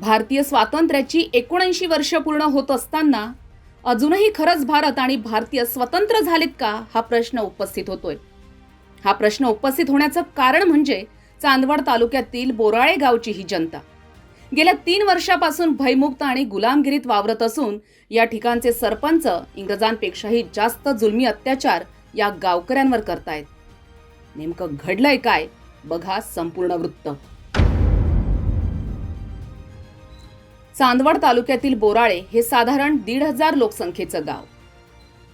भारतीय स्वातंत्र्याची एकोणऐंशी वर्ष पूर्ण होत असताना अजूनही खरंच भारत आणि भारतीय स्वतंत्र झालेत का हा प्रश्न उपस्थित होतोय. हा प्रश्न उपस्थित होण्याचं कारण म्हणजे चांदवड तालुक्यातील बोराळे गावची ही जनता. गेल्या तीन वर्षापासून भयमुक्त आणि गुलामगिरीत वावरत असून या ठिकाणचे सरपंच इंग्रजांपेक्षाही जास्त जुलमी अत्याचार या गावकऱ्यांवर करतायत. नेमकं घडलंय काय? बघा संपूर्ण वृत्त. चांदवड तालुक्यातील बोराळे हे साधारण दीड हजार लोकसंख्येचं गाव.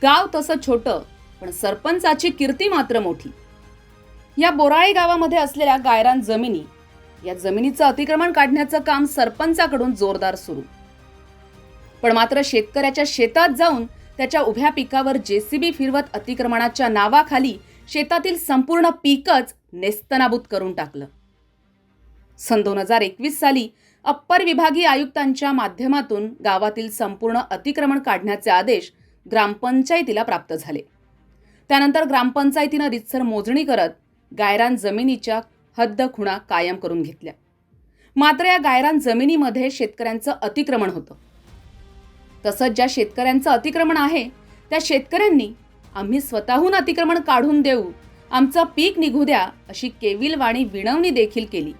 गाव तसं छोटं पण सरपंचाची कीर्ती मात्र मोठी. या बोराळे गावामध्ये असलेल्या गायरान जमिनी या जमिनीचं अतिक्रमण काढण्याचं काम सरपंचाकडून जोरदार सुरू. पण मात्र शेतकऱ्याच्या शेतात जाऊन त्याच्या उभ्या पिकावर जेसीबी फिरवत अतिक्रमणाच्या नावाखाली शेतातील संपूर्ण पीकच नेस्तनाबूत करून टाकलं. सन दोन हजार एकवीस साली अप्पर विभागीय आयुक्तांच्या माध्यमातून गावातील संपूर्ण अतिक्रमण काढण्याचे आदेश ग्रामपंचायतीला प्राप्त झाले. त्यानंतर ग्रामपंचायतीनं रितसर मोजणी करत गायरान जमिनीच्या हद्द खुणा कायम करून घेतल्या. मात्र या गायरान जमिनीमध्ये शेतकऱ्यांचं अतिक्रमण होतं. तसंच ज्या शेतकऱ्यांचं अतिक्रमण आहे त्या शेतकऱ्यांनी आम्ही स्वतःहून अतिक्रमण काढून देऊ आमचं पीक निघू द्या अशी केविलवाणी विनवणी देखील केली.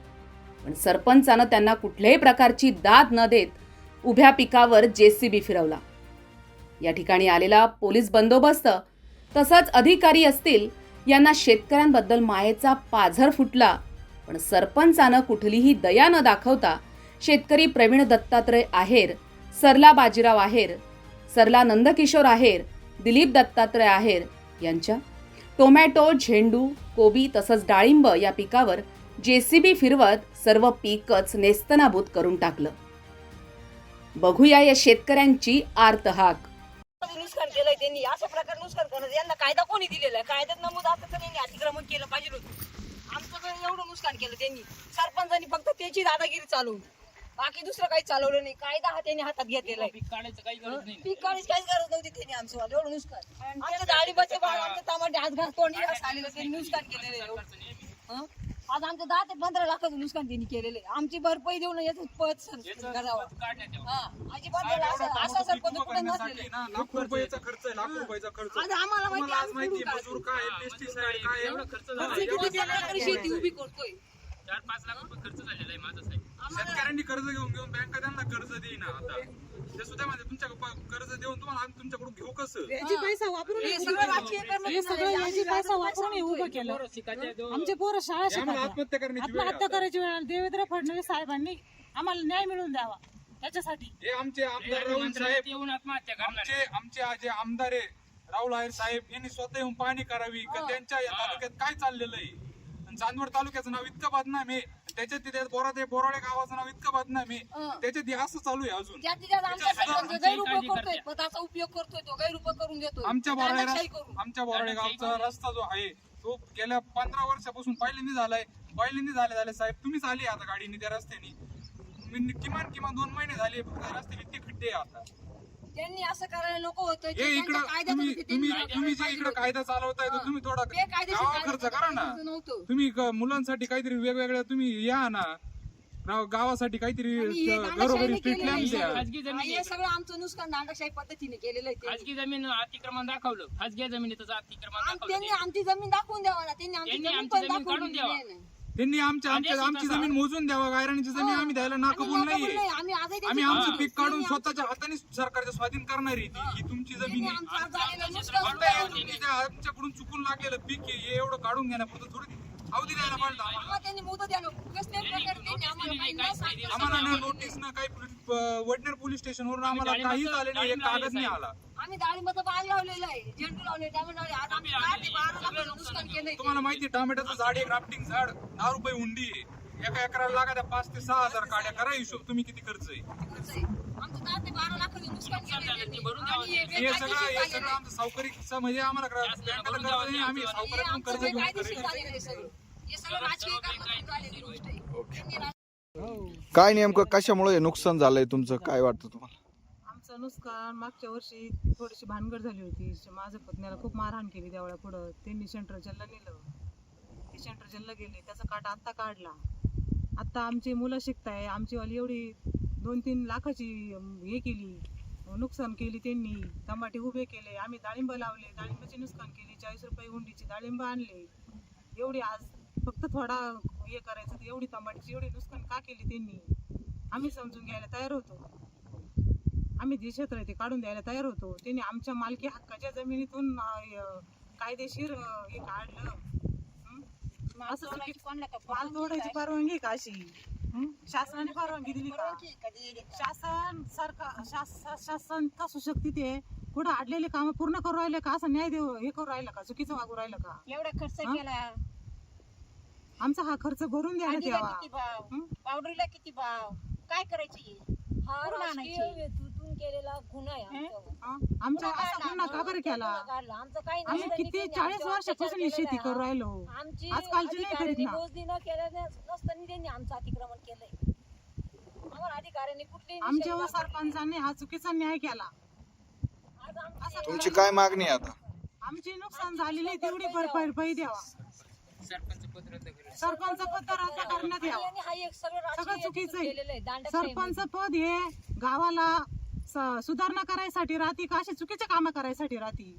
पण सरपंचानं त्यांना कुठल्याही प्रकारची दाद न देत उभ्या पिकावर जेसीबी फिरवला. या ठिकाणी आलेला पोलीस बंदोबस्त तसंच अधिकारी असतील यांना शेतकऱ्यांबद्दल मायेचा पाझर फुटला पण सरपंचानं कुठलीही दया न दाखवता शेतकरी प्रवीण दत्तात्रय आहेर सरला बाजीराव आहेर सरला नंदकिशोर आहेर दिलीप दत्तात्रय आहेर यांच्या टोमॅटो झेंडू कोबी तसंच डाळिंब या पिकावर जेसीबी फिरवत सर्व पीकच नेस्तनाबूत करून टाकलं. बघूया या शेतकऱ्यांची आर्तहाक नुकसान केलंय त्यांनी? अशा प्रकारे नुकसान करणं यांना कायदा कोणी दिलेला आहे? कायद्यात नमूद असतं तर यांनी अतिक्रमण केलं पाहिजे होतं. आमचं एवढं नुकसान केलं त्यांनी. सरपंचांनी फक्त त्याची दादागिरी चालवली बाकी दुसरं काही चालवलं नाही. कायदा हा त्यांनी हातात घेतलेला आहे. पीक काढायचं काही गरज नाही. पीक काढीच काहीच गरज नव्हती त्यांनी आमचं. एवढं नुकसान. आमच्या डाळिंबाचे बाग आमचे टमाटे आज घास तोंडी आलेलं त्यांनी नुकसान केलेलं आहे. हं? आज आमचं दहा ते पंधरा लाखाचं नुकसान त्यांनी केलेलं आहे. आमची भरपाई देऊन याचं पद सर करावं. हा अजिबात असं कुठे नसलेलं लाख रुपयाचा खर्च आहे लाख रुपयाचा खर्च. आज आम्हाला माहिती आज आम्ही माहिती कुठून आहे मजूर काय आहे पेस्टिसाइड काय आहे एवढा खर्च झाला. खर्च किती केला तरी शेती उभी करतोय? चार पाच लाख रुपये खर्च झालेला आहे माझा साहेब. शेतकऱ्यांनी कर्ज घेऊन घेऊन बँका त्यांना कर्ज देईना आता. ते सुद्धा म्हणजे तुमच्या कर्ज देऊन तुम्हाला आम्ही तुमच्याकडून घेऊ कसं? याची पैसा वापरून हे सगळं राजकीय करणं हे सगळं याची पैसा वापरून हे उभं केलं पोरं शिकायचे जो- आमचे पोरं शाळा हे आम्हाला आत्महत्या करण्याची वेळ आत्महत्या आहे करायची वेळ आली. देवेंद्र फडणवीस साहेबांनी आम्हाला न्याय मिळवून द्यावा त्याच्यासाठी. हे आमचे आमदार हे राहुल साहेब येऊन आत्महत्या करणार आमचे आमचे आज जे आमदार आहे राहुल आहेर साहेब यांनी स्वतः येऊन पाहणी करावी. का त्यांच्या या तालुक्यात काय चाललेलं आहे? आणि चांदवड तालुक्याचं नाव इतकं बदनाम आहे. त्याच्यात तिथे बोराडे बोराडे गावाचं नाव इतकं बदनाम आहे. त्याच्यात हे असं चालू आहे अजून. ज्या आमच्या गैरउपयोग करतोय. पदाचा उपयोग करतोय तो गैरउपयोग करून घेतोय. आमच्या बोराडे आमच्या बोराडे गावचा रस्ता जो आहे तो गेल्या पंधरा वर्षापासून पहिल्यांदा झालाय. पहिल्यांदा झाले झाले. साहेब तुम्हीच आले आता गाडीने त्या रस्त्याने. मी- किमान किमान दोन महिने झाले फक्त त्या रस्त्याने इतके खड्डे आहे आता. त्यांनी असं करायला नको होतं हे इकडं कायद्यात तुम्ही होते तुम्ही त्यांनी तुम्ही जे पाहिजे इकडे होतं. कायदा चालवताय तो तुम्ही थोडा बेकायदेशीर गावा कायदा खर्च करा ना करायचं नव्हतं. तुम्ही मुलांसाठी काहीतरी वेगवेगळ्या तुम्ही या ना गाव- गावासाठी काहीतरी आणि हे घरोघरी स्ट्रीट केलेलं लॅम्प आहे द्या सगळं. खाजगी जमीन हे सगळं आमचं नुकसान दांडाशाही पद्धतीने केलेलं आहे त्यांनी. खाजगी जमीन अतिक्रमण दाखवलं खाजगी जमिनीचं अतिक्रमण दाखवलं त्यांनी. आमची जमीन दाखवून द्यावा ना त्यांनी आमची त्यांनी जमीन आमची पण जमीन दाखवून काढून दिली द्यावा. नाही. त्यांनी आमच्या आमच्या आमची जमीन मोजून द्यावा गायराणीची जमीन आम्ही द्यायला नाका आणि बोल नाकाबोल नाहीये. नाही, आम्ही आमचं पीक काढून स्वतःच्या हाताने सरकारच्या स्वाधीन करणार आहे ती. ही. तुमची जमीन आहे. हे तुम्ही त्या आमच्याकडून चुकून लागलेलं पीक आहे हे एवढं काढून घेण्यापुरतं थोडी अवधी द्यायला पाहिजे आम्हाला. न नोटीस वडनेर पोलीस स्टेशनवरून आम्हाला काहीच आले नाही एक कागद नाही आला. आम्ही डाळिंबाचं बाग लावलेलं आहे. झेंडू लावले टमाटर लावले. आज आम्ही दहा ते बारा लाखाचं नुकसान केलंय तुम्हाला माहिती आहे, टोमॅटोचं झाड एक राफ्टिंग झाड. दहा रुपये हुंडी आहे. एका एकराला लागा पाच ते सहा हजार काड्या. करा हिशोब तुम्ही किती खर्च आहे? आहे. आमचं दहा ते बारा लाखाचं नुकसान केलंय झालं, ते त्यांनी. भरून द्यावं आणि हे हे सगळं बेकायदेशीर हे झालेलं सगळं आहे. आमचं सावकारीचं म्हणजे आम्हाला करा- बँकेला कर्ज नाही आम्ही हे आमचं कर्ज घेऊन बेकायदेशीर करेल झालेलं आहे सगळं. हे सगळं राजकीय कारणातून झालेली गोष्ट आहे. त्यांनी राज- काय नेमकं कशामुळे हे नुकसान झालंय? तुमचं काय वाटतं तुम्हाला? आमचं नुकसान मागच्या वर्षी थोडीशी भानगड झाली होती. माझ्या पत्नीला खूप मारहाण केली त्यावेळेला पुढं त्यांनी सेंटर जेलला नेलं. ते सेंटर जेलला गेले. त्याचा काटा आत्ता काढला. आत्ता आमची मुलं शिकताय. आमची वाली एवढी दोन तीन लाखाची हे केली. नुकसान केली त्यांनी. टमाटे उभे केले. आम्ही डाळिंब लावले. डाळिंबाचे नुकसान केले. चाळीस रुपये हुंडीची डाळिंब आणले. एवढी आज फक्त थोडा हे करायचं तर एवढी टमाट्याची एवढी नुकसान का केली त्यांनी? आम्ही समजून घ्यायला तयार होतो. आम्ही जे क्षेत्र आहे ते काढून द्यायला तयार होतो. त्यांनी आमच्या मालकी हक्काच्या जमिनीतून कायदेशीर हे काढलं? असं चुकी- माल तोडायची परवानगी का अशी? शासनाने परवानगी दिली का? शासन सरकार शास- शासन का सुशक्ती ते? कुठं अडलेले काम पूर्ण करू राहिले का? असं न्याय देऊ हे करू राहिलं का? चुकीचं वागू राहिलं का? एवढा खर्च? केला. आमचा हा खर्च भरून आधीला द्यावा किती भाव हं? पावडरीला किती भाव काय करायची हा कुठून राजकीय आणायची? हेतूतून केलेला गुन्हा आहे हे? आमच्यावर. हं? आमच्या गुन्हा असा काढला, गुन्हा का बरं केला गुन्हा काढला. आमचं काही आम्ही किती त्यांनी चाळीस आमच्यावर वर्षापासून ही अत्याचार शेती केलेला करू आहे. राहिलो आमची आजकालची नाही करीत अधिकाऱ्यांनी ना. मोजणी न केल्याने नसताना त्यांनी आमचं अतिक्रमण केलंय आम्हाला अधिकाऱ्यांनी कुठली आमच्यावर सरपंचांनी हा चुकीचा न्याय केला आज तुमची काय मागणी आहे आता आमची नुकसान झालेली आहे तेवढी भरपाई भरपाई द्यावा सरपंच पद रद्द करेल. सरपंच पद रद्द करण्यात यावं. आणि हा एक सगळं सगळं राजकीय चुकीचं केलेलं आहे दांडक सरपंच पद हे गावाला स- सुधारणा करायसाठी राहते का? अशी चुकीचे काम करायसाठी राहते.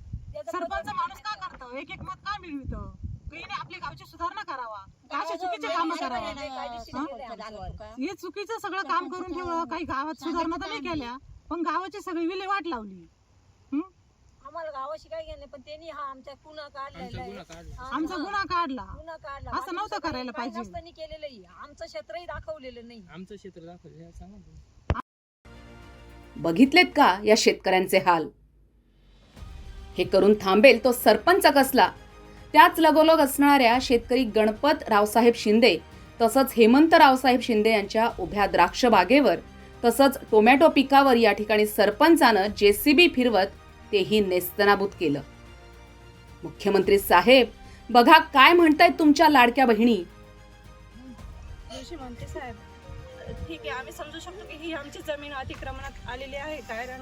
सरपंच माणूस का करतो? एक एक मत का मिळवितो काही आपली गावची सुधारणा करावा. का अशी चुकीचे काम करावा. हे चुकीचं सगळं काम करून ठेवलं काही गावात सुधारणा तर नाही केल्या पण गावाची सगळी विल्हेवाट लावली? आम्हाला गावाशी काय घेणे पण त्यांनी हा आमच्या गुन्हा काढलेला आहे. हा, आमचा हा. गुन्हा काढला गुन्हा काढला असं बाकी नव्हतं दुसरं करायला काही पाहिजे. नसताना केलेलं आहे. आमचं क्षेत्रही दाखवलेलं नाही आमचं क्षेत्र दाखवलं सांगा ना. बघितलेत का या शेतकऱ्यांचे हाल हे करून थांबेल तो सरपंच कसला त्याच लगोलग असणाऱ्या शेतकरी गणपत रावसाहेब शिंदे तसंच हेमंत रावसाहेब शिंदे यांच्या उभ्या द्राक्ष बागेवर तसंच टोमॅटो पिकावर या ठिकाणी सरपंचानं जेसीबी फिरवत तेही नेस्तनाबूत केलं. मुख्यमंत्री साहेब बघा काय म्हणतायत तुमच्या लाडक्या बहिणी? जोशी म्हणते साहेब ठीक आहे आम्ही समजू शकतो की ही आमची जमीन अतिक्रमणात आलेली आहे गायरान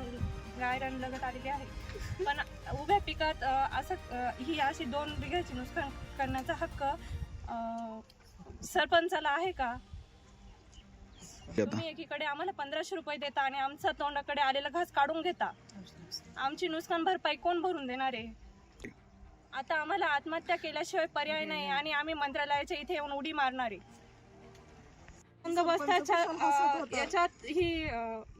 गायरान लगत आलेली आहे. पण उभ्या पिकात असं ही अशी दोन बिघ्याची नुकसान करण्याचा हक्क सरपंचाला आहे का? तुम्ही एकीकडे आम्हाला पंधराशे रुपये देता आणि आमचा तोंडाकडे आलेला घास काढून घेता. आमची नुकसान भरपाई कोण भरून देणार आहे? आता आम्हाला आत्महत्या केल्याशिवाय पर्याय नाही आणि आम्ही मंत्रालयाच्या इथे येऊन उडी मारणार आहे. बंदोबस्ताच्या अ, याच्यात ही अ,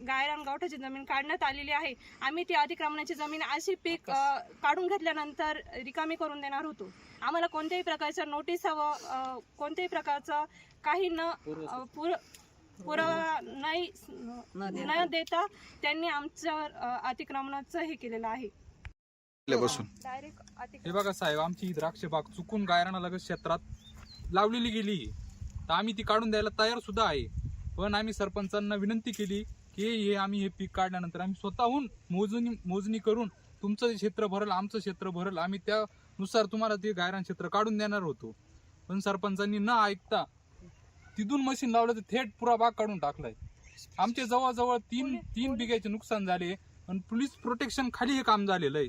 गायरान गावठाची जमीन काढण्यात आलेली आहे. आम्ही ती अतिक्रमणाची जमीन अशी पीक काढून घेतल्यानंतर रिकामी करून देणार होतो. आम्हाला कोणत्याही प्रकारच्या नोटीस हवं अ, कोणत्याही प्रकारचं काही न पुर पुरावा नाही न देता. त्यांनी आमच्यावर अतिक्रमणाचं हे केलेलं आहे. बसून. डायरेक्ट हे बघा साहेब आमची ही द्राक्ष बाग चुकून गायराना लगत क्षेत्रात लावलेली गेली. तर आम्ही ती काढून द्यायला तयार सुद्धा आहे. पण आम्ही सरपंचांना विनंती केली की हे आम्ही हे पीक काढल्यानंतर आम्ही स्वतःहून मोजणी मोजणी करून तुमचं क्षेत्र भरल आमचं क्षेत्र भरल आम्ही त्यानुसार तुम्हाला ते गायरान क्षेत्र काढून देणार होतो. पण सरपंचांनी न ऐकता तिथून मशीन लावलं तर थेट पुरा बाग काढून टाकलाय. आमचे जवळजवळ तीन तीन बिघ्याचे नुकसान झाले. आणि पोलीस प्रोटेक्शन खाली हे काम झालेलं आहे.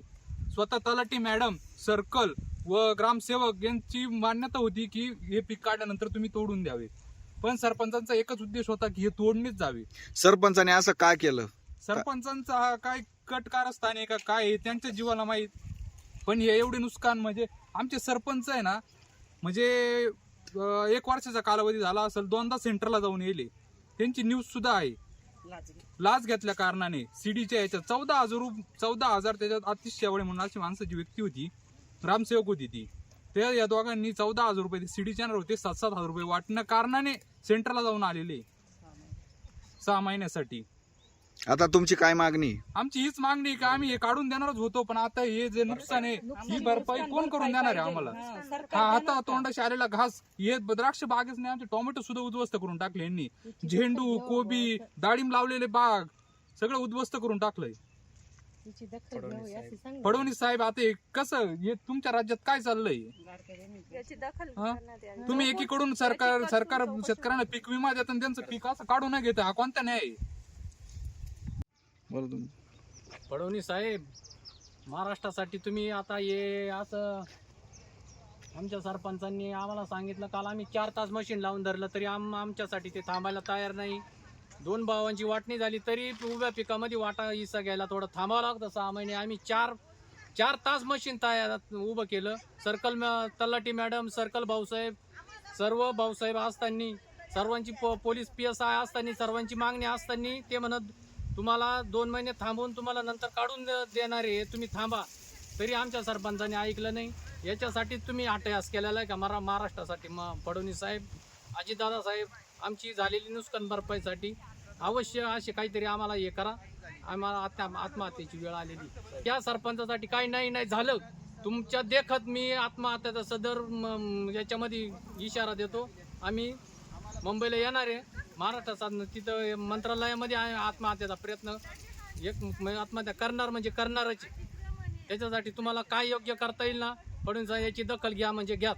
स्वतः तलाठी मॅडम सर्कल व ग्रामसेवक यांची मान्यता होती की हे पीक काढल्यानंतर तुम्ही तोडून द्यावे. पण सरपंचांचा एकच उद्देश होता की हे तोडणेच जावे. सरपंचाने असं का केलं? सरपंचांचा हा काय कट कारस्थान आहे का काय आहे त्यांच्या जीवाला माहीत. पण हे एवढे नुकसान म्हणजे आमचे सरपंच आहे ना म्हणजे अं, एक वर्षाचा कालावधी झाला असेल दोनदा सेंटरला जाऊन येले त्यांची न्यूज सुद्धा आहे. लाच घेतल्या कारणाने सीडीच्या याच्यात चौदा हजार रुप चौदा हजार त्याच्यात आतिश शेवळे म्हणून अशी माणसाची व्यक्ती होती ग्रामसेवक होती ती. ते या दोघांनी चौदा हजार रुपये सीडीच्या होते सात सात हजार रुपये वाटण्या कारणाने सेंटरला जाऊन आलेले. सहा महिन्यासाठी. आता तुमची काय मागणी? आमची हीच मागणी आहे की आम्ही हे काढून देणारच होतो पण आता हे जे नुकसान आहे ही भरपाई कोण करून देणार आहे आम्हाला? हा आता तोंडाशी आलेला घास हे द्राक्ष बागेच नाही आमचे टोमॅटो सुद्धा उद्ध्वस्त करून टाकले यांनी. झेंडू कोबी डाळिंब लावलेले बाग सगळं उद्ध्वस्त करून टाकलंय. फडणवीस साहेब. आता हे कसं हे तुमच्या राज्यात काय चाललंय? हा? तुम्ही एकीकडून सरकार सरकार शेतकऱ्यांना पीक विमा देतात आणि त्यांचं पीक असं काढू न घेतं. हा कोणता न्याय आहे? बोला तुम्ही फडणवीस साहेब महाराष्ट्रासाठी तुम्ही आता हे असं आमच्या सरपंचांनी आम्हाला सांगितलं काल आम्ही चार तास मशीन लावून धरलं तरी आम आमच्यासाठी ते थांबायला तयार नाही. दोन भावांची वाटणी झाली तरी उभ्या पिकामध्ये वाटा इसा घ्यायला थोडं थांबावं लागतं. सहा महिने आम्ही चार चार तास मशीन तयार उभं केलं. सर्कल मॅ तलाठी मॅडम सर्कल भाऊसाहेब सर्व भाऊसाहेब असताना सर्वांची प पोलीस पी एस आय असताना सर्वांची मागणी असताना ते म्हणत तुम्हाला दोन महिने थांबवून तुम्हाला नंतर काढून देणार आहे तुम्ही थांबा. तरी आमच्या सरपंचाने ऐकलं नाही. याच्यासाठी तुम्ही अटयास केलेला आहे का? मरा महाराष्ट्रासाठी. मग फडणवीस साहेब अजितदादा साहेब आमची झालेली नुकसान भरपाईसाठी अवश्य असे काहीतरी आम्हाला हे करा. आम्हाला आत्म आत्महत्येची वेळ आलेली. त्या सरपंचासाठी काही नाही नाही झालं. तुमच्या देखत मी आत्महत्याचा सदर याच्यामध्ये इशारा देतो. आम्ही मुंबईला येणार आहे. महाराष्ट्राचा तिथं मंत्रालयामध्ये आत्महत्येचा आत्महत्याचा प्रयत्न. एक आत्महत्या करणार म्हणजे करणारच. त्याच्यासाठी तुम्हाला काय योग्य करता येईल ना पडून याची दखल घ्या म्हणजे घ्या.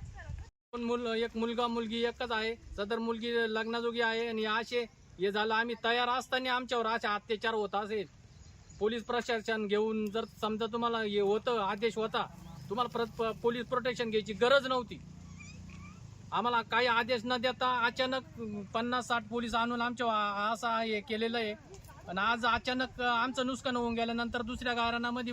पण मुल एक मुलगा मुलगी एकच आहे. सदर मुलगी लग्नाजोगी आहे आणि असे हे झालं. आम्ही तयार असताना आमच्यावर असे अत्याचार होत असेल. पोलीस प्रशासन घेऊन जर समजा तुम्हाला हे होतं आदेश होता तुम्हाला प- पोलीस प्रोटेक्शन घ्यायची गरज नव्हती. आम्हाला काही आदेश न देता अचानक पन्नास साठ पोलीस आणून आमच्या असा असं हे केलेलं आहे. आणि आज अचानक आमचं नुकसान होऊन गेल्यानंतर दुसऱ्या गारणामध्ये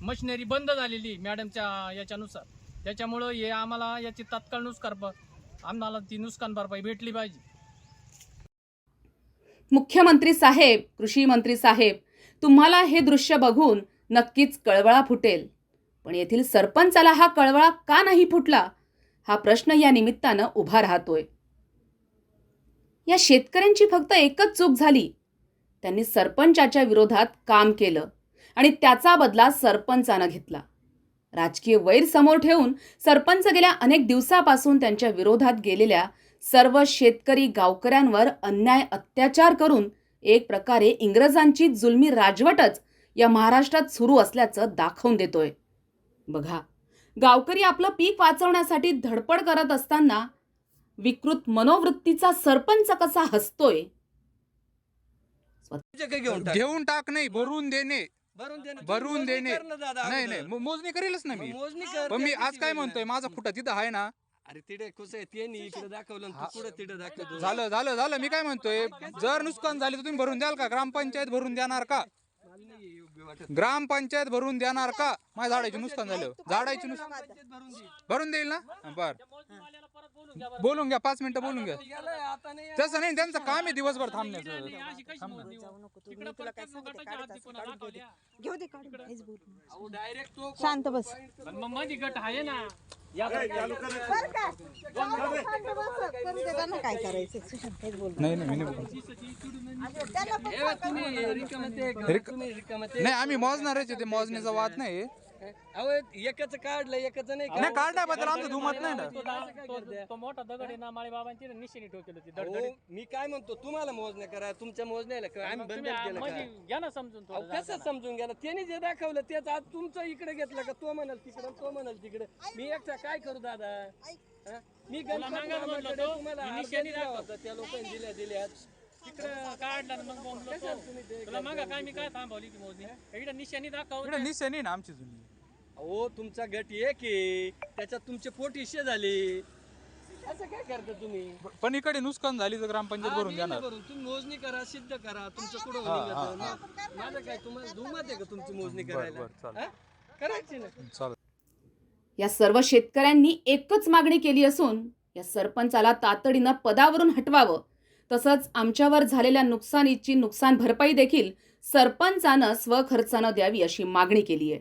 मशिनरी बंद झालेली मॅडमच्या याच्यानुसार. त्याच्यामुळं हे आम्हाला याची तात्काळ नुकसान आम्हाला ती नुकसान भरपाई भेटली पाहिजे. मुख्यमंत्री साहेब कृषी मंत्री साहेब तुम्हाला हे दृश्य बघून नक्कीच कळवळा फुटेल. पण येथील सरपंचाला हा कळवळा का नाही फुटला? हा प्रश्न या निमित्तानं उभा राहतोय. या शेतकऱ्यांची फक्त एकच चूक झाली. त्यांनी सरपंचाच्या विरोधात काम केलं आणि त्याचा बदला सरपंचानं घेतला. राजकीय वैर समोर ठेवून सरपंच गेल्या अनेक दिवसापासून त्यांच्या विरोधात गेलेल्या सर्व शेतकरी गावकऱ्यांवर अन्याय अत्याचार करून एक प्रकारे इंग्रजांची जुलमी राजवटच या महाराष्ट्रात सुरू असल्याचं दाखवून देतोय. बघा गावकरी आपलं पीक वाचवण्यासाठी धडपड करत असताना विकृत मनोवृत्तीचा सरपंच कसा हसतोय? घेऊन टाक. नाही भरून देणे भरून देणे भरून देणे. कर ना दादा नाही अगोदर. नाही. मो- मोजणी करेलच ना मी. मोजणी कर पण मी आज काय म्हणतोय. माझा खुटा तिथं आहे ना. अरे तिथे कसं आहे ते नाही इकडे दाखवलं आणि. तू कुठं दाखवतो झालं झालं झालं. मी काय म्हणतोय जर नुकसान झाले तर तुम्ही भरून द्याल का? ग्रामपंचायत भरून देणार का? ग्रामपंचायत भरून देणार का? माझ्या झाडाची नुकसान झालं. झाडाची नुकसान. भरून देईल ना? बर. बोलून घ्या पाच मिनिटं बोलून घ्या. तसं नाही त्यांचं काम आहे दिवसभर थांबण्याचं. घेऊ दे शांत बस. माझी गट आहे ना. या काय करायचं? काहीच बोल नाही. हे आम्ही मोजणारच आहे ते मोजण्याचा वाद नाही अहो एकच काढलं एकच नाही नाही काढलं. काढण्याबद्दल आमचं दुमत नाही ना. तो मोठा दगड आहे ना माळी बाबांची ना निशाणी ठोकेल होती अहो. मी काय म्हणतो तुम्हाला मोजण्या करा तुमच्या मोजण्याला करा. आम्ही मग बंद तुम्ही केलं म्हणजे का? घ्या ना समजून अहो, थोडं कसं समजून गेलं त्यांनी जे दाखवलं तेच आज तुमचं इकडे घेतलं का? तो म्हणाल तिकडं तो म्हणाल तिकडे. मी एकटा काय करू दादा? हा? मी गणपती मागायला म्हणलो मामाकडे तो, तुम्हाला मी अर्धा निशाणी दिला दाखवतो. होता, त्या लोकांनी दिल्या दिल्या. तिकडं काढला ना मग बोंबलो तो. तुला मागा काय मी काय थांबवली ती मोजणी? इकडे निशाणी दाखव इकडे निशाणी ना आमची जुनी. अहो तुमचा गट एक आहे. त्याच्यात तुमचे पोट हिस्से झाले. असं काय करता तुम्ही? पण इकडे नुकसान झाली तर ग्रामपंचायत हा, भरून देणार भरून. तुम्ही मोजणी करा सिद्ध करा. तुमचं कुठं हा, हा. मग माझं काय तुम्हाला दुमत आहे का तुमची मोजणी बरं, करायला? बरं, चालेल. हा? करायची ना. चालेल. या सर्व शेतकऱ्यांनी एकच मागणी केली असून या सरपंचाला तातडीनं पदावरून हटवावं. तसंच आमच्यावर झालेल्या नुकसानीची नुकसान भरपाई देखील सरपंचानं स्वखर्चानं द्यावी अशी मागणी केली आहे